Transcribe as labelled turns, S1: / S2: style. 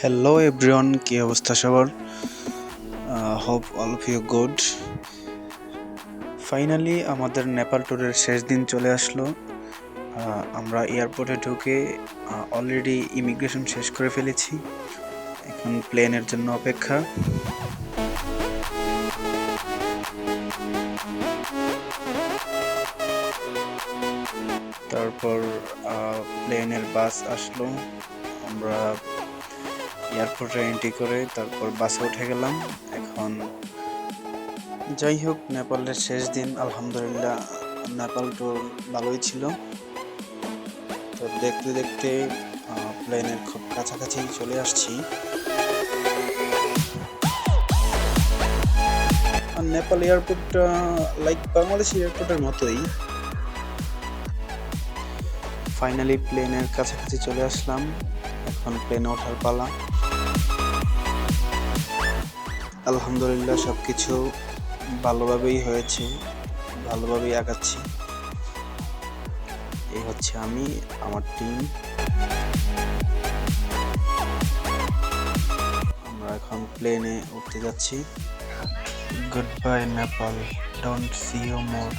S1: Hello everyone কি অবস্থা সবার? Hope all of you good finally আমাদের নেপাল ট্যুরের শেষ দিন চলে আসলো। আমরা এয়ারপোর্টে ঢুকে অলরেডি ইমিগ্রেশন শেষ করে ফেলেছি। এখন প্লেনের জন্য অপেক্ষা। তারপর প্লেনের বাস আসলো। আমরা এয়ারপোর্টে এন্ট্রি করে তারপর বাসে উঠে গেলাম। এখন যাই হোক, নেপালের শেষ দিন, আলহামদুলিল্লাহ নেপাল ট্যুর ভালোই ছিল। তো দেখতে দেখতে প্লেনের খুব কাছাকাছি চলে আসছি। নেপাল এয়ারপোর্টটা লাইক বাংলাদেশ এয়ারপোর্টের মতোই। ফাইনালি প্লেনের কাছাকাছি চলে আসলাম। এখন প্লেনে ওঠার পালা। আলহামদুলিল্লাহ সব কিছু ভালোভাবেই হয়েছে, ভালোভাবেই আগাচ্ছি। এই হচ্ছে আমি, আমার টিম আমরা এখন প্লেনে উঠতে যাচ্ছি। Good bye Nepal don't see you more